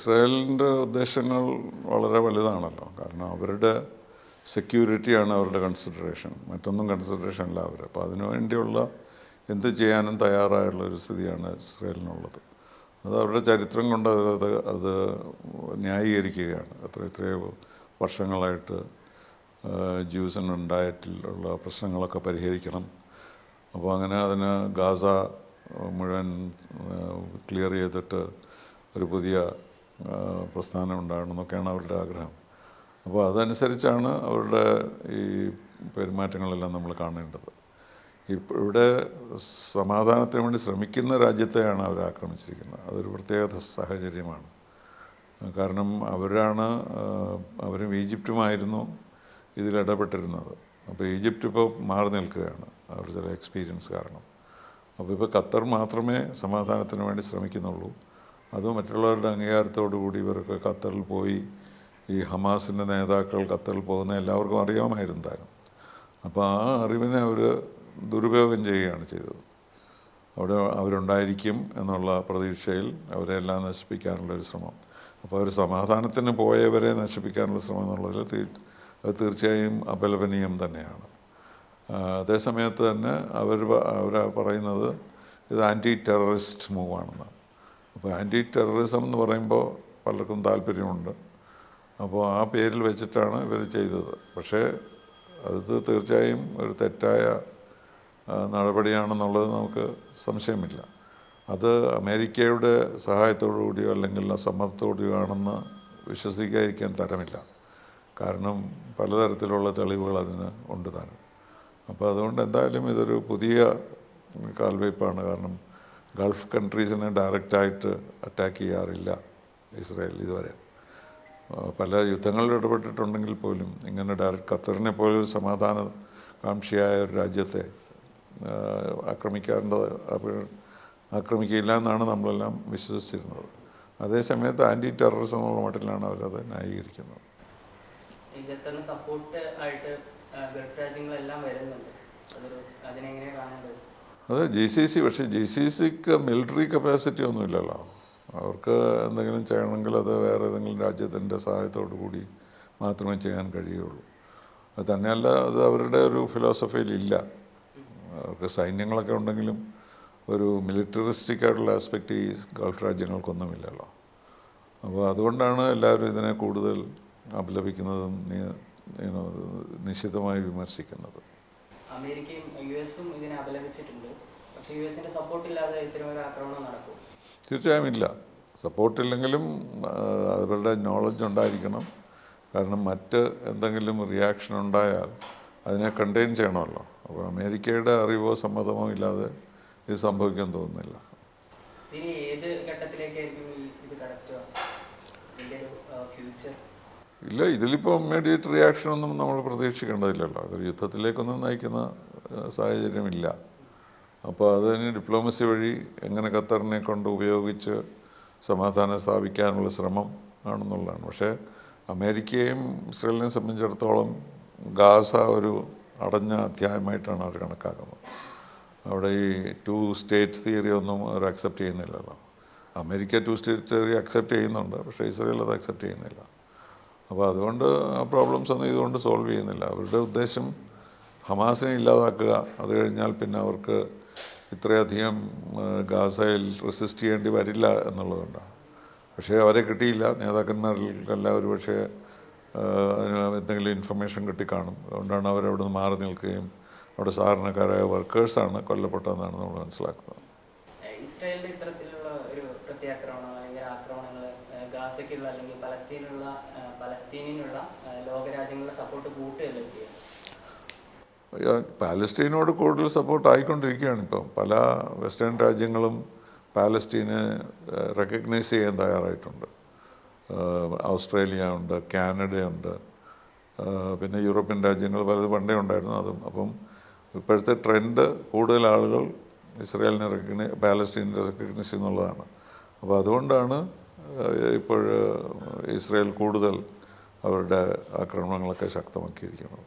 ഇസ്രായേലിന്റെ ഉദ്ദേശങ്ങൾ വളരെ വലുതാണല്ലോ. കാരണം അവരുടെ സെക്യൂരിറ്റിയാണ് അവരുടെ കൺസിഡറേഷൻ മറ്റൊന്നും കൺസിഡറേഷൻ അല്ല അവർ അപ്പോൾ അതിനുവേണ്ടിയുള്ള എന്ത് ചെയ്യാനും തയ്യാറായുള്ള ഒരു സ്ഥിതിയാണ് ഇസ്രായേലിനുള്ളത്. അത് അവരുടെ ചരിത്രം കൊണ്ട് അത് അത് ന്യായീകരിക്കുകയാണ്. എത്ര എത്രയോ വർഷങ്ങളായിട്ട് ജ്യൂസിനുണ്ടായിട്ടുള്ള പ്രശ്നങ്ങളൊക്കെ പരിഹരിക്കണം. അപ്പോൾ അങ്ങനെ അതിന് ഗാസ മുഴുവൻ ക്ലിയർ ചെയ്തിട്ട് ഒരു പുതിയ പ്രസ്ഥാനം ഉണ്ടാകണം എന്നൊക്കെയാണ് അവരുടെ ആഗ്രഹം. അപ്പോൾ അതനുസരിച്ചാണ് അവരുടെ ഈ പെരുമാറ്റങ്ങളെല്ലാം നമ്മൾ കാണേണ്ടത്. ഇവിടെ സമാധാനത്തിന് വേണ്ടി ശ്രമിക്കുന്ന രാജ്യത്തെയാണ് അവർ ആക്രമിച്ചിരിക്കുന്നത്. അതൊരു പ്രത്യേക സാഹചര്യമാണ്. കാരണം അവരാണ് അവരും ഈജിപ്റ്റുമായിരുന്നു ഇതിൽ ഇടപെട്ടിരുന്നത്. അപ്പോൾ ഈജിപ്റ്റ് ഇപ്പോൾ മാറി നിൽക്കുകയാണ്. അവരുടെ ചില എക്സ്പീരിയൻസ് കാരണം. അപ്പോൾ ഇപ്പോൾ ഖത്തർ മാത്രമേ സമാധാനത്തിന് വേണ്ടി ശ്രമിക്കുന്നുള്ളൂ. അത് മറ്റുള്ളവരുടെ അംഗീകാരത്തോടു കൂടി ഇവർക്ക് ഖത്തറിൽ പോയി ഈ ഹമാസിന്റെ നേതാക്കൾ ഖത്തറിൽ പോകുന്ന എല്ലാവർക്കും അറിയാമായിരുന്നു താരം. അപ്പോൾ ആ അറിവിനെ അവർ ദുരുപയോഗം ചെയ്യുകയാണ് ചെയ്തത്. അവിടെ അവരുണ്ടായിരിക്കും എന്നുള്ള പ്രതീക്ഷയിൽ നശിപ്പിക്കാനുള്ള ഒരു ശ്രമം. അപ്പോൾ അവർ സമാധാനത്തിന് പോയവരെ നശിപ്പിക്കാനുള്ള ശ്രമം എന്നുള്ളതിൽ തീ- അത് തീർച്ചയായും അപലപനീയം തന്നെയാണ്. അതേസമയത്ത് തന്നെ അവർ അവർ പറയുന്നത് ഇത് ആന്റി ടെററിസ്റ്റ് മൂവാണെന്നാണ്. അപ്പോൾ ആന്റി ടെററിസം എന്ന് പറയുമ്പോൾ പലർക്കും താല്പര്യമുണ്ട്. അപ്പോൾ ആ പേരിൽ വെച്ചിട്ടാണ് ഇവർ ചെയ്തത്. പക്ഷേ അത് തീർച്ചയായും ഒരു തെറ്റായ നടപടിയാണെന്നുള്ളത് നമുക്ക് സംശയമില്ല. അത് അമേരിക്കയുടെ സഹായത്തോടു കൂടിയോ അല്ലെങ്കിൽ സമ്മതത്തോടെയോ ആണെന്ന് വിശ്വസിക്കാതിരിക്കാൻ തരമില്ല. കാരണം പലതരത്തിലുള്ള തെളിവുകൾ അതിന് ഉണ്ട് താനും. അപ്പോൾ അതുകൊണ്ട് എന്തായാലും ഇതൊരു പുതിയ കാൽവയ്പ്പാണ്. കാരണം ഗൾഫ് കൺട്രീസിനെ ഡയറക്റ്റായിട്ട് അറ്റാക്ക് ചെയ്യാറില്ല ഇസ്രായേൽ ഇതുവരെ. പല യുദ്ധങ്ങളിൽ ഇടപെട്ടിട്ടുണ്ടെങ്കിൽ പോലും ഇങ്ങനെ ഡയറക്റ്റ് ഖത്തറിനെ പോലെ ഒരു സമാധാന കാംക്ഷിയായ ഒരു രാജ്യത്തെ ആക്രമിക്കാറുണ്ട് ആക്രമിക്കില്ല എന്നാണ് നമ്മളെല്ലാം വിശ്വസിച്ചിരുന്നത്. അതേസമയത്ത് ആന്റി ടെററിസം എന്നുള്ള മട്ടിലാണ് അവരത് ന്യായീകരിക്കുന്നത്. സപ്പോർട്ട് ആയിട്ട് ഗൾഫ് രാജ്യങ്ങളെല്ലാം വരുന്നുണ്ട്. അതിനെങ്ങനെ കാണേണ്ടത്? അത് ജി സി സി പക്ഷേ ജി സി സിക്ക് മിലിറ്ററി കപ്പാസിറ്റി ഒന്നുമില്ലല്ലോ അവർക്ക് എന്തെങ്കിലും ചെയ്യണമെങ്കിൽ അത് വേറെ ഏതെങ്കിലും രാജ്യത്തിന്റെ സഹായത്തോടു കൂടി മാത്രമേ ചെയ്യാൻ കഴിയുള്ളൂ. അത് തന്നെയല്ല അത് അവരുടെ ഒരു ഫിലോസഫിയിലില്ല അവർക്ക് സൈന്യങ്ങളൊക്കെ ഉണ്ടെങ്കിലും ഒരു മിലിറ്ററിസ്റ്റിക് ആയിട്ടുള്ള ആസ്പെക്റ്റ് ഈ ഗൾഫ് രാജ്യങ്ങൾക്കൊന്നുമില്ലല്ലോ. അപ്പോൾ അതുകൊണ്ടാണ് എല്ലാവരും ഇതിനെ കൂടുതൽ അപലപിക്കുന്നതും നിശിതമായി വിമർശിക്കുന്നത്. അമേരിക്കയും യു എസും ഇതിനെ അപലപിച്ചിട്ടുണ്ട്. പക്ഷേ യു എസിന്റെ സപ്പോർട്ട് ഇല്ലാതെ ഇത്തരം ഒരു ആക്രമണം നടക്കും. തീർച്ചയായും ഇല്ല. സപ്പോർട്ടില്ലെങ്കിലും അവരുടെ നോളജ് ഉണ്ടായിരിക്കണം. കാരണം മറ്റ് എന്തെങ്കിലും റിയാക്ഷൻ ഉണ്ടായാൽ അതിനെ കണ്ടെയ്ൻ ചെയ്യണമല്ലോ. അപ്പോൾ അമേരിക്കയുടെ അറിവോ സമ്മതമോ ഇല്ലാതെ ഇത് സംഭവിക്കാൻ തോന്നുന്നില്ല. ഇനി ഏത് ഘട്ടത്തിലേക്കായിരിക്കും ഇത് കടക്കുക? ഫ്യൂച്ചർ ഇല്ല ഇതിലിപ്പോൾ ഇമ്മീഡിയറ്റ് റിയാക്ഷൻ ഒന്നും നമ്മൾ പ്രതീക്ഷിക്കേണ്ടതില്ലല്ലോ. അതൊരു യുദ്ധത്തിലേക്കൊന്നും നയിക്കുന്ന സാഹചര്യമില്ല. അപ്പോൾ അതിന് ഡിപ്ലോമസി വഴി എങ്ങനെ ഖത്തറിനെ കൊണ്ട് ഉപയോഗിച്ച് സമാധാനം സ്ഥാപിക്കാനുള്ള ശ്രമം ആണെന്നുള്ളതാണ്. പക്ഷേ അമേരിക്കയും ഇസ്രയേലിനെയും സംബന്ധിച്ചിടത്തോളം ഗാസ ഒരു അടഞ്ഞ അധ്യായമായിട്ടാണ് അവർ കണക്കാക്കുന്നത്. അവിടെ ഈ ടു സ്റ്റേറ്റ് തിയറി ഒന്നും അവർ accept ചെയ്യുന്നില്ലല്ലോ. America two state theory accept ചെയ്യുന്നുണ്ട് പക്ഷേ ഇസ്രയേൽ അത് അക്സെപ്റ്റ് ചെയ്യുന്നില്ല. അപ്പോൾ അതുകൊണ്ട് ആ പ്രോബ്ലംസ് ഒന്നും ഇതുകൊണ്ട് സോൾവ് ചെയ്യുന്നില്ല. അവരുടെ ഉദ്ദേശം ഹമാസിനെ ഇല്ലാതാക്കുക അത് കഴിഞ്ഞാൽ പിന്നെ അവർക്ക് ഇത്രയധികം ഗാസയിൽ റെസിസ്റ്റ് ചെയ്യേണ്ടി വരില്ല എന്നുള്ളതുകൊണ്ടാണ്. പക്ഷേ അവരെ കിട്ടിയില്ല. നേതാക്കന്മാർക്കെല്ലാം ഒരു പക്ഷേ എന്തെങ്കിലും ഇൻഫർമേഷൻ കിട്ടിക്കാണും. അതുകൊണ്ടാണ് അവരവിടെ നിന്ന് മാറി നിൽക്കുകയും അവിടെ സാധാരണക്കാരായ വർക്കേഴ്സാണ് കൊല്ലപ്പെട്ടതെന്നാണ് നമ്മൾ മനസ്സിലാക്കുന്നത്. ഇസ്രായേലിന്റെ ഇത്തരത്തിലുള്ള ഒരു പ്രത്യാക്രമണം അല്ലെങ്കിൽ ആക്രമണങ്ങൾ ഗാസയ്ക്കുള്ള അല്ലെങ്കിൽ പലസ്തീനുള്ള പലസ്തീനിനുള്ള ലോകരാജ്യങ്ങളുടെ സപ്പോർട്ട് കൂട്ടുകയല്ലോ ചെയ്യുക? പാലസ്റ്റീനോട് കൂടുതൽ സപ്പോർട്ട് ആയിക്കൊണ്ടിരിക്കുകയാണ് ഇപ്പം. പല വെസ്റ്റേൺ രാജ്യങ്ങളും പാലസ്റ്റീനെ റെക്കഗ്നൈസ് ചെയ്യാൻ തയ്യാറായിട്ടുണ്ട്. ഓസ്ട്രേലിയ ഉണ്ട് കാനഡ ഉണ്ട്. പിന്നെ യൂറോപ്യൻ രാജ്യങ്ങൾ പലത് പണ്ടേ ഉണ്ടായിരുന്നു അതും. അപ്പം ഇപ്പോഴത്തെ ട്രെൻഡ് കൂടുതൽ ആളുകൾ ഇസ്രായേലിനെ റെക്കഗ്നൈ പാലസ്റ്റീനെ റെക്കഗ്നൈസ് ചെയ്യുന്നുള്ളതാണ്. അപ്പോൾ അതുകൊണ്ടാണ് ഇപ്പോൾ ഇസ്രായേൽ കൂടുതൽ അവരുടെ ആക്രമണങ്ങളൊക്കെ ശക്തമാക്കിയിരിക്കുന്നത്.